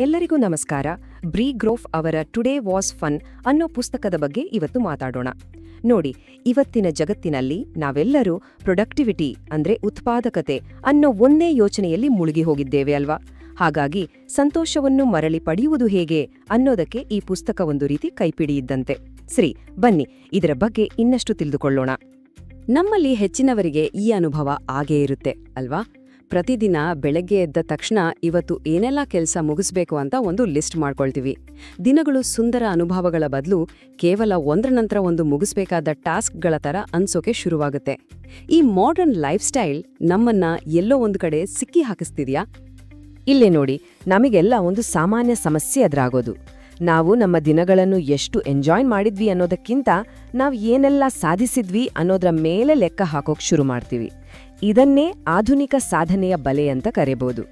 ಎಲ್ಲರಿಗೂ ನಮಸ್ಕಾರ. ಬ್ರೀ ಗ್ರೋಫ್ ಅವರ ಟುಡೇ ವಾಸ್ ಫನ್ ಅನ್ನೋ ಪುಸ್ತಕದ ಬಗ್ಗೆ ಇವತ್ತು ಮಾತಾಡೋಣ. ನೋಡಿ, ಇವತ್ತಿನ ಜಗತ್ತಿನಲ್ಲಿ ನಾವೆಲ್ಲರೂ ಪ್ರೊಡಕ್ಟಿವಿಟಿ ಅಂದ್ರೆ ಉತ್ಪಾದಕತೆ ಅನ್ನೋ ಒಂದೇ ಯೋಚನೆಯಲ್ಲಿ ಮುಳುಗಿ ಹೋಗಿದ್ದೇವೆ ಅಲ್ವಾ? ಹಾಗಾಗಿ ಸಂತೋಷವನ್ನು ಮರಳಿ ಪಡೆಯುವುದು ಹೇಗೆ ಅನ್ನೋದಕ್ಕೆ ಈ ಪುಸ್ತಕ ಒಂದು ರೀತಿ ಕೈಪಿಡಿಯಿದ್ದಂತೆ ಸರಿ, ಬನ್ನಿ, ಇದರ ಬಗ್ಗೆ ಇನ್ನಷ್ಟು ತಿಳಿದುಕೊಳ್ಳೋಣ. ನಮ್ಮಲ್ಲಿ ಹೆಚ್ಚಿನವರಿಗೆ ಈ ಅನುಭವ ಆಗೇ ಇರುತ್ತೆ, ಅಲ್ವಾ? ಪ್ರತಿದಿನ ಬೆಳಗ್ಗೆ ಎದ್ದ ತಕ್ಷಣ ಇವತ್ತು ಏನೆಲ್ಲ ಕೆಲಸ ಮುಗಿಸ್ಬೇಕು ಅಂತ ಒಂದು ಲಿಸ್ಟ್ ಮಾಡ್ಕೊಳ್ತೀವಿ. ದಿನಗಳು ಸುಂದರ ಅನುಭವಗಳ ಬದಲು ಕೇವಲ ಒಂದರ ನಂತರ ಒಂದು ಮುಗಿಸ್ಬೇಕಾದ ಟಾಸ್ಕ್ಗಳ ಥರ ಅನ್ಸೋಕೆ ಶುರುವಾಗುತ್ತೆ. ಈ ಮಾಡರ್ನ್ ಲೈಫ್ ಸ್ಟೈಲ್ ನಮ್ಮನ್ನ ಎಲ್ಲೋ ಒಂದು ಕಡೆ ಸಿಕ್ಕಿ ಹಾಕಿಸ್ತಿದ್ಯಾ? ಇಲ್ಲೇ ನೋಡಿ, ನಮಗೆಲ್ಲ ಒಂದು ಸಾಮಾನ್ಯ ಸಮಸ್ಯೆ ಎದುರಾಗೋದು. ನಾವು ನಮ್ಮ ದಿನಗಳನ್ನು ಎಷ್ಟು ಎಂಜಾಯ್ ಮಾಡಿದ್ವಿ ಅನ್ನೋದಕ್ಕಿಂತ ನಾವು ಏನೆಲ್ಲ ಸಾಧಿಸಿದ್ವಿ ಅನ್ನೋದ್ರ ಮೇಲೆ ಲೆಕ್ಕ ಹಾಕೋಕೆ ಶುರು ಮಾಡ್ತೀವಿ. ಇದನ್ನೇ ಆಧುನಿಕ ಸಾಧನೆಯ ಬಲೆ ಅಂತ ಕರೆಯಬಹುದು.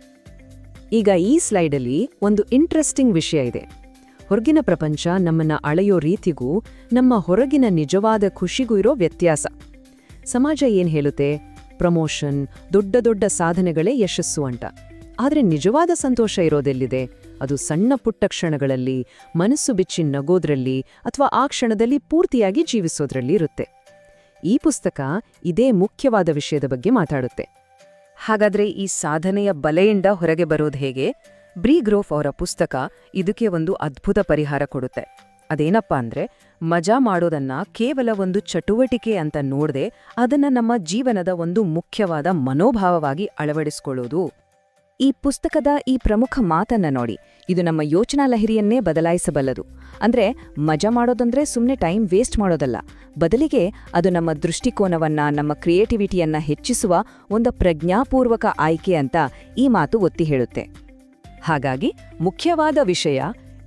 ಈಗ ಈ ಸ್ಲೈಡಲ್ಲಿ ಒಂದು ಇಂಟ್ರೆಸ್ಟಿಂಗ್ ವಿಷಯ ಇದೆ. ಹೊರಗಿನ ಪ್ರಪಂಚ ನಮ್ಮನ್ನ ಅಳೆಯೋ ರೀತಿಗೂ, ನಮ್ಮ ಹೊರಗಿನ ನಿಜವಾದ ಖುಷಿಗೂ ಇರೋ ವ್ಯತ್ಯಾಸ. ಸಮಾಜ ಏನ್ ಹೇಳುತ್ತೆ? ಪ್ರಮೋಷನ್, ದೊಡ್ಡ ದೊಡ್ಡ ಸಾಧನೆಗಳೇ ಯಶಸ್ಸು ಅಂತ. ಆದ್ರೆ ನಿಜವಾದ ಸಂತೋಷ ಇರೋದೆಲ್ಲಿದೆ? ಅದು ಸಣ್ಣ ಪುಟ್ಟ ಕ್ಷಣಗಳಲ್ಲಿ, ಮನಸ್ಸು ಬಿಚ್ಚಿ ನಗೋದ್ರಲ್ಲಿ ಅಥವಾ ಆ ಕ್ಷಣದಲ್ಲಿ ಪೂರ್ತಿಯಾಗಿ ಜೀವಿಸೋದ್ರಲ್ಲಿ ಇರುತ್ತೆ. ಈ ಪುಸ್ತಕ ಇದೇ ಮುಖ್ಯವಾದ ವಿಷಯದ ಬಗ್ಗೆ ಮಾತಾಡುತ್ತೆ. ಹಾಗಾದ್ರೆ ಈ ಸಾಧನೆಯ ಬಲೆಯಿಂದ ಹೊರಗೆ ಬರೋದು ಹೇಗೆ? ಬ್ರೀ ಗ್ರೋಫ್ ಅವರ ಪುಸ್ತಕ ಇದಕ್ಕೆ ಒಂದು ಅದ್ಭುತ ಪರಿಹಾರ ಕೊಡುತ್ತೆ. ಅದೇನಪ್ಪ ಅಂದ್ರೆ ಮಜಾ ಮಾಡೋದನ್ನ ಕೇವಲ ಒಂದು ಚಟುವಟಿಕೆ ಅಂತ ನೋಡದೆ ಅದನ್ನ ನಮ್ಮ ಜೀವನದ ಒಂದು ಮುಖ್ಯವಾದ ಮನೋಭಾವವಾಗಿ ಅಳವಡಿಸ್ಕೊಳ್ಳೋದು. ಈ ಪುಸ್ತಕದ ಈ ಪ್ರಮುಖ ಮಾತನ್ನ ನೋಡಿ. ಇದು ನಮ್ಮ ಯೋಚನಾ ಲಹರಿಯನ್ನೇ ಬದಲಾಯಿಸಬಲ್ಲದು. ಅಂದ್ರೆ ಮಜಾ ಮಾಡೋದಂದ್ರೆ ಸುಮ್ಮನೆ ಟೈಮ್ ವೇಸ್ಟ್ ಮಾಡೋದಲ್ಲ. ಬದಲಿಗೆ ಅದು ನಮ್ಮ ದೃಷ್ಟಿಕೋನವನ್ನ, ನಮ್ಮ ಕ್ರಿಯೇಟಿವಿಟಿಯನ್ನ ಹೆಚ್ಚಿಸುವ ಒಂದು ಪ್ರಜ್ಞಾಪೂರ್ವಕ ಆಯ್ಕೆ ಅಂತ ಈ ಮಾತು ಒತ್ತಿ ಹೇಳುತ್ತೆ. ಹಾಗಾಗಿ ಮುಖ್ಯವಾದ ವಿಷಯ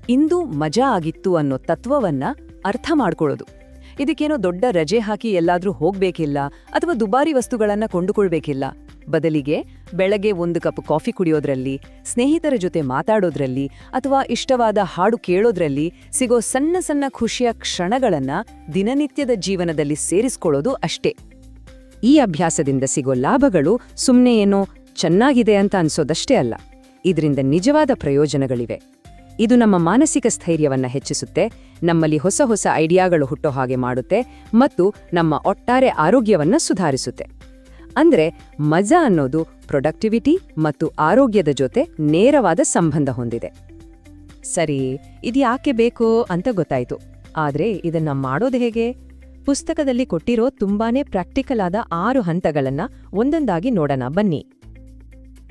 ಇಂದು ಮಜಾ ಆಗಿತ್ತು ಅನ್ನೋ ತತ್ವವನ್ನ ಅರ್ಥ ಮಾಡ್ಕೊಳ್ಳೋದು. ಇದಕ್ಕೇನೋ ದೊಡ್ಡ ರಜೆ ಹಾಕಿ ಎಲ್ಲಾದ್ರೂ ಹೋಗ್ಬೇಕಿಲ್ಲ ಅಥವಾ ದುಬಾರಿ ವಸ್ತುಗಳನ್ನ ಕೊಂಡುಕೊಳ್ಬೇಕಿಲ್ಲ. ಬದಲಿಗೆ ಬೆಳಗ್ಗೆ ಒಂದು ಕಪ್ ಕಾಫಿ ಕುಡಿಯೋದ್ರಲ್ಲಿ, ಸ್ನೇಹಿತರ ಜೊತೆ ಮಾತಾಡೋದ್ರಲ್ಲಿ ಅಥವಾ ಇಷ್ಟವಾದ ಹಾಡು ಕೇಳೋದ್ರಲ್ಲಿ ಸಿಗೋ ಸಣ್ಣ ಸಣ್ಣ ಖುಷಿಯ ಕ್ಷಣಗಳನ್ನ ದಿನನಿತ್ಯದ ಜೀವನದಲ್ಲಿ ಸೇರಿಸ್ಕೊಳ್ಳೋದು ಅಷ್ಟೇ. ಈ ಅಭ್ಯಾಸದಿಂದ ಸಿಗೋ ಲಾಭಗಳು ಸುಮ್ಮನೆ ಏನೋ ಚೆನ್ನಾಗಿದೆ ಅಂತ ಅನ್ಸೋದಷ್ಟೇ ಅಲ್ಲ. ಇದರಿಂದ ನಿಜವಾದ ಪ್ರಯೋಜನಗಳಿವೆ. ಇದು ನಮ್ಮ ಮಾನಸಿಕ ಸ್ಥೈರ್ಯವನ್ನ ಹೆಚ್ಚಿಸುತ್ತೆ, ನಮ್ಮಲ್ಲಿ ಹೊಸ ಹೊಸ ಐಡಿಯಾಗಳು ಹುಟ್ಟೋ ಹಾಗೆ ಮಾಡುತ್ತೆ ಮತ್ತು ನಮ್ಮ ಒಟ್ಟಾರೆ ಆರೋಗ್ಯವನ್ನ ಸುಧಾರಿಸುತ್ತೆ. ಅಂದ್ರೆ ಮಜಾ ಅನ್ನೋದು ಪ್ರೊಡಕ್ಟಿವಿಟಿ ಮತ್ತು ಆರೋಗ್ಯದ ಜೊತೆ ನೇರವಾದ ಸಂಬಂಧ ಹೊಂದಿದೆ. ಸರಿ, ಇದು ಯಾಕೆ ಬೇಕು ಅಂತ ಗೊತ್ತಾಯ್ತು. ಆದ್ರೆ ಇದನ್ನ ಮಾಡೋದು ಹೇಗೆ? ಪುಸ್ತಕದಲ್ಲಿ ಕೊಟ್ಟಿರೋ ತುಂಬಾನೇ ಪ್ರಾಕ್ಟಿಕಲ್ ಆದ ಆರು ಹಂತಗಳನ್ನ ಒಂದೊಂದಾಗಿ ನೋಡೋಣ ಬನ್ನಿ.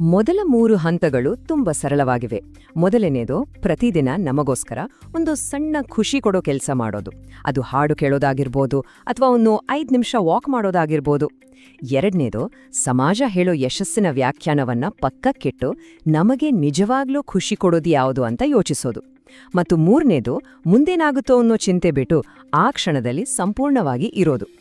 ಮೊದಲ ಮೂರು ಹಂತಗಳು ತುಂಬ ಸರಳವಾಗಿವೆ. ಮೊದಲನೇದು, ಪ್ರತಿದಿನ ನಮಗೋಸ್ಕರ ಒಂದು ಸಣ್ಣ ಖುಷಿ ಕೊಡೋ ಕೆಲಸ ಮಾಡೋದು. ಅದು ಹಾಡು ಕೇಳೋದಾಗಿರ್ಬೋದು ಅಥವಾ ಒಂದು ಐದು ನಿಮಿಷ ವಾಕ್ ಮಾಡೋದಾಗಿರ್ಬೋದು. ಎರಡನೇದು, ಸಮಾಜ ಹೇಳೋ ಯಶಸ್ಸಿನ ವ್ಯಾಖ್ಯಾನವನ್ನ ಪಕ್ಕಕ್ಕಿಟ್ಟು ನಮಗೆ ನಿಜವಾಗ್ಲೂ ಖುಷಿ ಕೊಡೋದು ಯಾವುದು ಅಂತ ಯೋಚಿಸೋದು. ಮತ್ತು ಮೂರನೇದು, ಮುಂದೇನಾಗುತ್ತೋ ಅನ್ನೋ ಚಿಂತೆ ಬಿಟ್ಟು ಆ ಕ್ಷಣದಲ್ಲಿ ಸಂಪೂರ್ಣವಾಗಿ ಇರೋದು.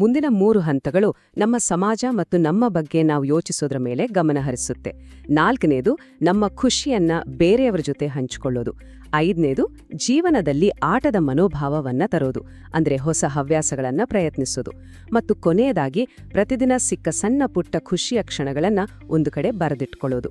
ಮುಂದಿನ ಮೂರು ಹಂತಗಳು ನಮ್ಮ ಸಮಾಜ ಮತ್ತು ನಮ್ಮ ಬಗ್ಗೆ ನಾವು ಯೋಚಿಸೋದ್ರ ಮೇಲೆ ಗಮನ ಹರಿಸುತ್ತೆ. ನಾಲ್ಕನೇದು, ನಮ್ಮ ಖುಷಿಯನ್ನ ಬೇರೆಯವರ ಜೊತೆ ಹಂಚಿಕೊಳ್ಳೋದು. ಐದನೇದು, ಜೀವನದಲ್ಲಿ ಆಟದ ಮನೋಭಾವವನ್ನ ತರೋದು, ಅಂದ್ರೆ ಹೊಸ ಹವ್ಯಾಸಗಳನ್ನ ಪ್ರಯತ್ನಿಸೋದು. ಮತ್ತು ಕೊನೆಯದಾಗಿ, ಪ್ರತಿದಿನ ಸಿಕ್ಕ ಸಣ್ಣ ಪುಟ್ಟ ಖುಷಿಯ ಕ್ಷಣಗಳನ್ನ ಒಂದು ಕಡೆ ಬರೆದಿಟ್ಕೊಳ್ಳೋದು.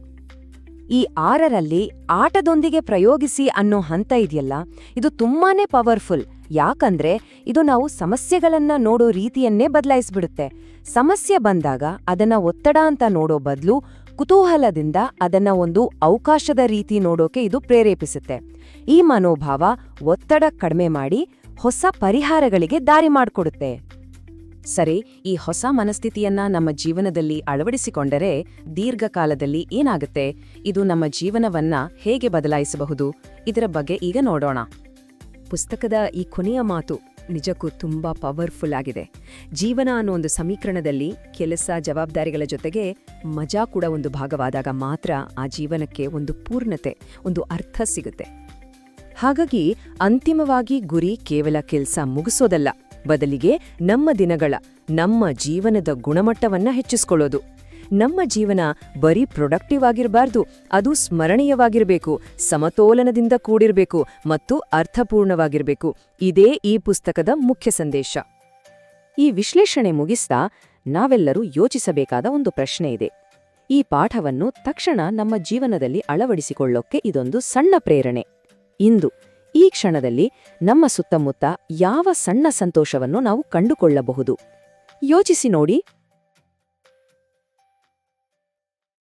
ಈ ಆರರಲ್ಲಿ ಆಟದೊಂದಿಗೆ ಪ್ರಯೋಗಿಸಿ ಅನ್ನೋ ಹಂತ ಇದೆಯಲ್ಲ, ಇದು ತುಂಬಾನೇ ಪವರ್ಫುಲ್. ಯಾಕಂದ್ರೆ ಇದು ನಾವು ಸಮಸ್ಯೆಗಳನ್ನ ನೋಡೋ ರೀತಿಯನ್ನೇ ಬದಲಾಯಿಸ್ಬಿಡುತ್ತೆ. ಸಮಸ್ಯೆ ಬಂದಾಗ ಅದನ್ನ ಒತ್ತಡ ಅಂತ ನೋಡೋ ಬದಲು ಕುತೂಹಲದಿಂದ ಅದನ್ನ ಒಂದು ಅವಕಾಶದ ರೀತಿ ನೋಡೋಕೆ ಇದು ಪ್ರೇರೇಪಿಸುತ್ತೆ. ಈ ಮನೋಭಾವ ಒತ್ತಡ ಕಡಿಮೆ ಮಾಡಿ ಹೊಸ ಪರಿಹಾರಗಳಿಗೆ ದಾರಿ ಮಾಡಿಕೊಡುತ್ತೆ. ಸರಿ, ಈ ಹೊಸ ಮನಸ್ಥಿತಿಯನ್ನ ನಮ್ಮ ಜೀವನದಲ್ಲಿ ಅಳವಡಿಸಿಕೊಂಡರೆ ದೀರ್ಘಕಾಲದಲ್ಲಿ ಏನಾಗುತ್ತೆ? ಇದು ನಮ್ಮ ಜೀವನವನ್ನ ಹೇಗೆ ಬದಲಾಯಿಸಬಹುದು? ಇದರ ಬಗ್ಗೆ ಈಗ ನೋಡೋಣ. ಪುಸ್ತಕದ ಈ ಕೊನೆಯ ಮಾತು ನಿಜಕ್ಕೂ ತುಂಬ ಪವರ್ಫುಲ್ ಆಗಿದೆ. ಜೀವನ ಅನ್ನೋ ಒಂದು ಸಮೀಕರಣದಲ್ಲಿ ಕೆಲಸ, ಜವಾಬ್ದಾರಿಗಳ ಜೊತೆಗೆ ಮಜಾ ಕೂಡ ಒಂದು ಭಾಗವಾದಾಗ ಮಾತ್ರ ಆ ಜೀವನಕ್ಕೆ ಒಂದು ಪೂರ್ಣತೆ, ಒಂದು ಅರ್ಥ ಸಿಗುತ್ತೆ. ಹಾಗಾಗಿ ಅಂತಿಮವಾಗಿ ಗುರಿ ಕೇವಲ ಕೆಲಸ ಮುಗಿಸೋದಲ್ಲ, ಬದಲಿಗೆ ನಮ್ಮ ದಿನಗಳ, ನಮ್ಮ ಜೀವನದ ಗುಣಮಟ್ಟವನ್ನ ಹೆಚ್ಚಿಸ್ಕೊಳ್ಳೋದು. ನಮ್ಮ ಜೀವನ ಬರೀ ಪ್ರೊಡಕ್ಟಿವ್ ಆಗಿರಬಾರ್ದು, ಅದು ಸ್ಮರಣೀಯವಾಗಿರಬೇಕು, ಸಮತೋಲನದಿಂದ ಕೂಡಿರಬೇಕು ಮತ್ತು ಅರ್ಥಪೂರ್ಣವಾಗಿರಬೇಕು. ಇದೇ ಈ ಪುಸ್ತಕದ ಮುಖ್ಯ ಸಂದೇಶ. ಈ ವಿಶ್ಲೇಷಣೆ ಮುಗಿಸ್ತಾ ನಾವೆಲ್ಲರೂ ಯೋಚಿಸಬೇಕಾದ ಒಂದು ಪ್ರಶ್ನೆ ಇದೆ. ಈ ಪಾಠವನ್ನು ತಕ್ಷಣ ನಮ್ಮ ಜೀವನದಲ್ಲಿ ಅಳವಡಿಸಿಕೊಳ್ಳೋಕ್ಕೆ ಇದೊಂದು ಸಣ್ಣ ಪ್ರೇರಣೆ. ಇಂದು, ಈ ಕ್ಷಣದಲ್ಲಿ ನಮ್ಮ ಸುತ್ತಮುತ್ತ ಯಾವ ಸಣ್ಣ ಸಂತೋಷವನ್ನು ನಾವು ಕಂಡುಕೊಳ್ಳಬಹುದು? ಯೋಚಿಸಿ ನೋಡಿ.